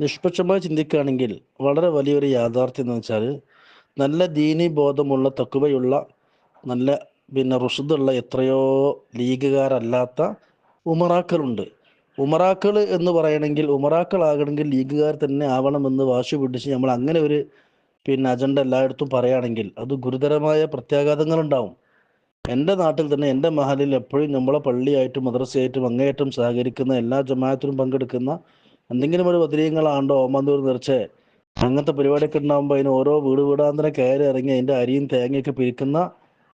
നിഷ്പക്ഷമായി ചിന്തിക്കുകയാണെങ്കിൽ വളരെ വലിയൊരു യാഥാർത്ഥ്യം എന്ന് വെച്ചാൽ നല്ല ദീനി ബോധമുള്ള തക്കുവയുള്ള നല്ല പിന്നെ റുഷുദുള്ള എത്രയോ ലീഗുകാരല്ലാത്ത ഉമറാക്കളുണ്ട്. ഉമറാക്കൾ എന്ന് പറയണമെങ്കിൽ ഉമറാക്കളാകണമെങ്കിൽ ലീഗുകാർ തന്നെ ആവണമെന്ന് വാശി പിടിച്ച് നമ്മൾ അങ്ങനെ ഒരു പിന്നെ അജണ്ട എല്ലായിടത്തും പറയുകയാണെങ്കിൽ അത് ഗുരുതരമായ പ്രത്യാഘാതങ്ങൾ ഉണ്ടാവും എന്റെ നാട്ടിൽ തന്നെ എന്റെ മഹലിൽ എപ്പോഴും നമ്മളെ പള്ളിയായിട്ടും മദ്രസയായിട്ടും അങ്ങേയറ്റം സഹകരിക്കുന്ന എല്ലാ ജമാഅത്തിലും പങ്കെടുക്കുന്ന എന്തെങ്കിലും ഒരു ബദരീങ്ങളാണ്ടോ ഓമന്തൂർ നിറച്ച് അങ്ങനത്തെ പരിപാടിയൊക്കെ ഉണ്ടാകുമ്പോൾ അതിന് ഓരോ വീട് വീടാന്തരം കയറി ഇറങ്ങി അതിന്റെ അരിയും തേങ്ങയൊക്കെ പിരിക്കുന്ന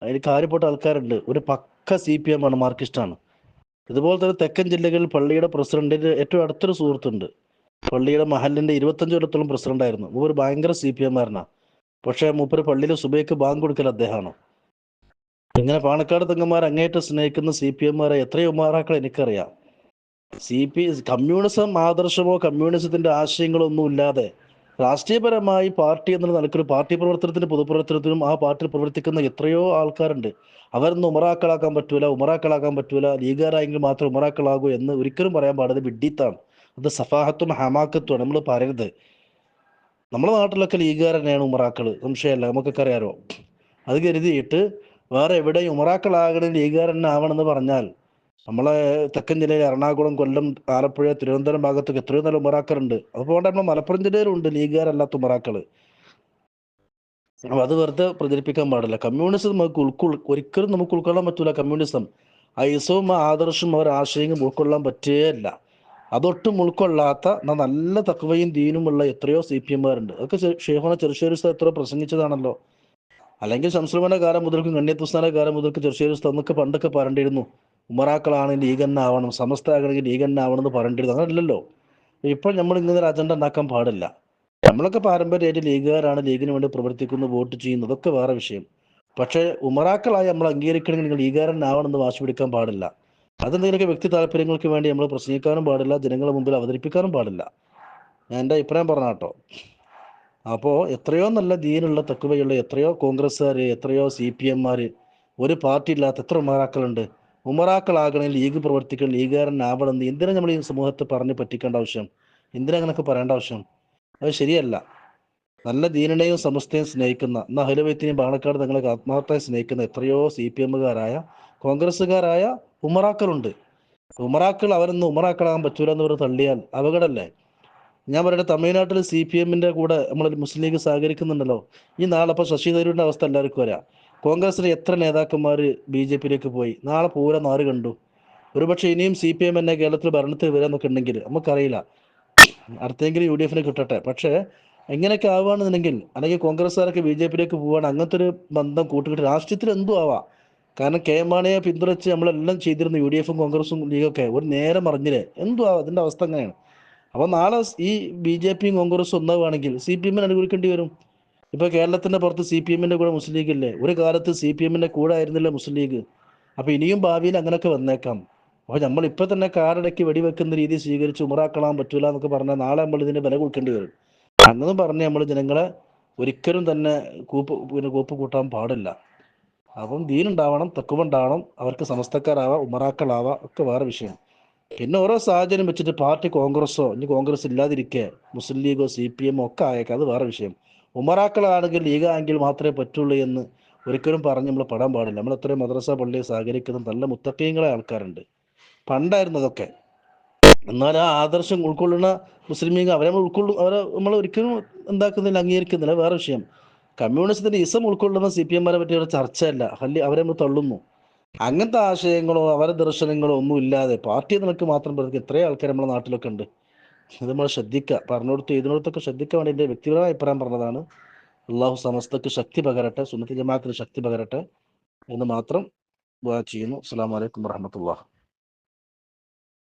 അതിന് കാര്യപ്പെട്ട ആൾക്കാരുണ്ട്. ഒരു പക്ക സി പി എം ആണ് മാർക്കിസ്റ്റാണ് ഇതുപോലെ തന്നെ തെക്കൻ ജില്ലകളിൽ പള്ളിയുടെ പ്രസിഡന്റിന്റെ ഏറ്റവും അടുത്തൊരു സുഹൃത്തുണ്ട്. പള്ളിയുടെ മഹലിന്റെ ഇരുപത്തഞ്ച് കൊല്ലത്തോളം പ്രസിഡന്റായിരുന്നു. മൂപ്പർ ഭയങ്കര സി പി എംമാരനാണ് പക്ഷേ മൂപ്പര് പള്ളിയിലെ സുബയ്ക്ക് ബാങ്ക് കൊടുക്കൽ അദ്ദേഹമാണ്. ഇങ്ങനെ പാണക്കാട് തെങ്ങന്മാർ അങ്ങേറ്റം സ്നേഹിക്കുന്ന സി പി എംമാരെ എത്രയോ ഉമാറാക്കൾ എനിക്കറിയാം. സി പി കമ്മ്യൂണിസം ആദർശമോ കമ്മ്യൂണിസത്തിന്റെ ആശയങ്ങളോ ഒന്നും ഇല്ലാതെ രാഷ്ട്രീയപരമായി പാർട്ടി എന്നുള്ള നിലക്കൊരു പാർട്ടി പ്രവർത്തനത്തിനും പൊതുപ്രവർത്തനത്തിനും ആ പാർട്ടിയിൽ പ്രവർത്തിക്കുന്ന എത്രയോ ആൾക്കാരുണ്ട്. അവരൊന്നും ഉമറാക്കളാക്കാൻ പറ്റൂല ഉമറാക്കളാക്കാൻ പറ്റൂല ലീഗാരായെങ്കിൽ മാത്രം ഉമറാക്കളാകൂ എന്ന് ഒരിക്കലും പറയാൻ പാടില്ല. വിഡ്ഢിത്താണ്. അത് സഫാഹത്തും ഹമാക്കത്തുമാണ്. നമ്മൾ പറയരുത്. നമ്മുടെ നാട്ടിലൊക്കെ ലീഗാരനെയാണ് ഉമറാക്കൾ സംശയമല്ല നമുക്കൊക്കെ അറിയാലോ. അത് കരുതിയിട്ട് വേറെ എവിടെയും ഉമറാക്കളാകണം ആവണമെന്ന് പറഞ്ഞാൽ നമ്മളെ തെക്കൻ ജില്ലയിൽ എറണാകുളം കൊല്ലം ആലപ്പുഴ തിരുവനന്തപുരം ഭാഗത്തൊക്കെ എത്രയോ നല്ല ഉമറാക്കളുണ്ട് അതുപോലെ നമ്മൾ മലപ്പുറം ജില്ലയിലുണ്ട് ലീഗുകാരല്ലാത്ത ഉമറാക്കൾ. അത് വെറുതെ പ്രചരിപ്പിക്കാൻ പാടില്ല. കമ്മ്യൂണിസം നമുക്ക് ഉൾക്കൊൾ ഒരിക്കലും നമുക്ക് ഉൾക്കൊള്ളാൻ പറ്റൂല കമ്മ്യൂണിസം. ഐസവും ആദർശവും അവർ ആശയങ്ങളും ഉൾക്കൊള്ളാൻ പറ്റുകയല്ല അതൊട്ടും ഉൾക്കൊള്ളാത്ത നല്ല തക്കവയും ദീനുമുള്ള എത്രയോ സി പി എമ്മാരുണ്ട് അതൊക്കെ ഷെയ്ഖോന ചെറുശ്ശേരി എത്ര പ്രസംഗിച്ചതാണല്ലോ. അല്ലെങ്കിൽ ശംസുലമാന്റെ കാലം മുതൽക്കും ഗണ്യത്തുസ്ഥാന കാലം മുതൽക്ക് ചെറുശ്ശേരി ഉസ്താദ് എന്നൊക്കെ പണ്ടൊക്കെ പറയേണ്ടിയിരുന്നു. ഉമറാക്കളാണ് ലീഗ് തന്നെ ആവണം സമസ്ത ആകണമെങ്കിൽ ലീഗ് തന്നെ ആവണം എന്ന് പറയേണ്ടിരുന്നു അങ്ങനല്ലല്ലോ. ഇപ്പോൾ നമ്മൾ ഇങ്ങനെ ഒരു അജണ്ട ഉണ്ടാക്കാൻ പാടില്ല. നമ്മളൊക്കെ പാരമ്പര്യമായിട്ട് ലീഗുകാരാണ് ലീഗിന് വേണ്ടി പ്രവർത്തിക്കുന്നു വോട്ട് ചെയ്യുന്നു അതൊക്കെ വേറെ വിഷയം. പക്ഷേ ഉമറാക്കളായി നമ്മൾ അംഗീകരിക്കണമെങ്കിൽ നിങ്ങൾ ലീഗുകാരനാവണമെന്ന് വാശി പിടിക്കാൻ പാടില്ല. അതെന്തെങ്കിലുമൊക്കെ വ്യക്തി താല്പര്യങ്ങൾക്ക് വേണ്ടി നമ്മൾ പ്രസംഗിക്കാനും പാടില്ല ജനങ്ങളുടെ മുമ്പിൽ അവതരിപ്പിക്കാനും പാടില്ല. ഞാൻ എന്റെ അഭിപ്രായം പറഞ്ഞ കേട്ടോ. അപ്പോൾ എത്രയോ നല്ല ദീനുള്ള തക്കുവയുള്ള എത്രയോ കോൺഗ്രസ്സുകാർ എത്രയോ സി പി എംമാർ ഒരു പാർട്ടി ഇല്ലാത്ത എത്ര ഉമറാക്കളുണ്ട്. ഉമറാക്കളാകണം ലീഗ് പ്രവർത്തിക്കണം ലീഗുകാരനാവണമെന്ന് എന്തിനാ നമ്മൾ ഈ സമൂഹത്തെ പറഞ്ഞ് പറ്റിക്കേണ്ട ആവശ്യം? എന്തിനാ അങ്ങനെയൊക്കെ പറയേണ്ട ആവശ്യം? അത് ശരിയല്ല. നല്ല ദീനിനെയും സമസ്തയും സ്നേഹിക്കുന്ന എന്ന അഹലുവൈത്തിനെയും പാണക്കാട് തങ്ങളെ ആത്മാർത്ഥമായി സ്നേഹിക്കുന്ന എത്രയോ സി പി എമ്മുകാരായ കോൺഗ്രസ്സുകാരായ ഉമറാക്കളുണ്ട്. ഉമറാക്കൾ അവരൊന്നും ഉമറാക്കളാകാൻ പറ്റൂല എന്ന് പറഞ്ഞ് തള്ളിയാൽ അപകടമല്ലേ? ഞാൻ പറയട്ടെ തമിഴ്നാട്ടിൽ സി പി എമ്മിന്റെ കൂടെ നമ്മൾ മുസ്ലിം ലീഗ് സഹകരിക്കുന്നുണ്ടല്ലോ. ഈ നാളെ അപ്പൊ ശശി തരൂരിന്റെ അവസ്ഥ എല്ലാവർക്കും വരാം കോൺഗ്രസിലെ എത്ര നേതാക്കന്മാർ ബി ജെ പിയിലേക്ക് പോയി? നാളെ പൂര നാറ് കണ്ടു. ഒരുപക്ഷെ ഇനിയും സി പി എം എന്നെ കേരളത്തിൽ ഭരണത്തിൽ വരാന്നൊക്കെ ഉണ്ടെങ്കിൽ നമുക്കറിയില്ല. അടുത്തെങ്കിലും യു ഡി എഫിന് കിട്ടട്ടെ. പക്ഷേ എങ്ങനെയൊക്കെ ആവുകയാണെന്നുണ്ടെങ്കിൽ അല്ലെങ്കിൽ കോൺഗ്രസ്സുകാരൊക്കെ ബി ജെ പിയിലേക്ക് പോവാണ് അങ്ങനത്തെ ഒരു ബന്ധം കൂട്ടുകിട്ട് രാഷ്ട്രീയത്തിൽ എന്തും ആവാം. കാരണം കെ മാണിയെ പിന്തുണച്ച് നമ്മളെല്ലാം ചെയ്തിരുന്നു യു ഡി എഫും കോൺഗ്രസും ലീഗൊക്കെ ഒരു നേരം അറിഞ്ഞില്ലേ എന്തും ആവാം അതിന്റെ അവസ്ഥ അങ്ങനെയാണ്. അപ്പോൾ നാളെ ഈ ബി ജെ പിയും കോൺഗ്രസും ഒന്നാവുകയാണെങ്കിൽ സി പി എമ്മിന് അനുകൂലിക്കേണ്ടി വരും. ഇപ്പൊ കേരളത്തിന്റെ പുറത്ത് സി പി എമ്മിന്റെ കൂടെ മുസ്ലിം ലീഗ് ഇല്ലേ? ഒരു കാലത്ത് സി പി എമ്മിന്റെ കൂടെ ആയിരുന്നില്ല മുസ്ലിം ലീഗ്? അപ്പൊ ഇനിയും ഭാവിയിൽ അങ്ങനെയൊക്കെ വന്നേക്കാം. അപ്പൊ നമ്മൾ ഇപ്പൊ തന്നെ കാറടക്കി വെടിവെക്കുന്ന രീതി സ്വീകരിച്ച് ഉമറാക്കളാൻ പറ്റൂല എന്നൊക്കെ പറഞ്ഞാൽ നാളെ നമ്മൾ ഇതിന് വില കൊടുക്കേണ്ടി വരും. അങ്ങനെ പറഞ്ഞ് നമ്മൾ ജനങ്ങളെ ഒരിക്കലും തന്നെ കൂപ്പ് പിന്നെ കൂപ്പ് കൂട്ടാൻ പാടില്ല. അപ്പം ദീനുണ്ടാവണം തക്കുവുണ്ടാവണം അവർക്ക് സമസ്തക്കാരാവാം ഉമറാക്കളാവാം ഒക്കെ വേറെ വിഷയം. പിന്നെ ഓരോ സാഹചര്യം വെച്ചിട്ട് പാർട്ടി കോൺഗ്രസോ ഇനി കോൺഗ്രസ് ഇല്ലാതിരിക്കെ മുസ്ലിം ലീഗോ സി പി എമ്മോ ഒക്കെ ആയേക്കാം അത് വേറെ വിഷയം. ഉമറാക്കളാണെങ്കിൽ ലീഗ ആണെങ്കിൽ മാത്രമേ പറ്റുള്ളൂ എന്ന് ഒരിക്കലും പറഞ്ഞ് നമ്മൾ പെടാൻ പാടില്ല. നമ്മൾ അത്രയും മദ്രസ പള്ളിയെ സഹകരിക്കുന്ന നല്ല മുത്തക്കീങ്ങളെ ആൾക്കാരുണ്ട്. പണ്ടായിരുന്നു അതൊക്കെ. എന്നാൽ ആ ആദർശം ഉൾക്കൊള്ളുന്ന മുസ്ലിം ലീഗ് അവരെ നമ്മൾ ഉൾക്കൊള്ളും അവരെ നമ്മൾ ഒരിക്കലും എന്താക്കുന്നില്ല അംഗീകരിക്കുന്നില്ല. വേറെ വിഷയം. കമ്മ്യൂണിസത്തിന്റെ ഇസം ഉൾക്കൊള്ളുന്ന സി പി എംമാരെ പറ്റിയുള്ള ചർച്ചയല്ല. ഹല്ലി അവരെ നമ്മൾ തള്ളുന്നു. അങ്ങനത്തെ ആശയങ്ങളോ അവരുടെ ദർശനങ്ങളോ ഒന്നും ഇല്ലാതെ പാർട്ടി നിനക്ക് മാത്രം എത്രയോ ആൾക്കാർ നമ്മുടെ നാട്ടിലൊക്കെ ഉണ്ട്. ഇത് നമ്മൾ ശ്രദ്ധിക്കുക പറഞ്ഞുകൊടുത്ത് ഇതിനോടത്തൊക്കെ ശ്രദ്ധിക്കുക വേണ്ടി എന്റെ വ്യക്തിപരമായ അഭിപ്രായം പറഞ്ഞതാണ്. അള്ളാഹു സമസ്തക്ക് ശക്തി പകരട്ടെ സുന്നത്തി ജമാഅത്തിന് ശക്തി പകരട്ടെ എന്ന് മാത്രം ചെയ്യുന്നു. അസ്സാം വലൈക്കും വറഹ്മത്തുള്ളാഹി.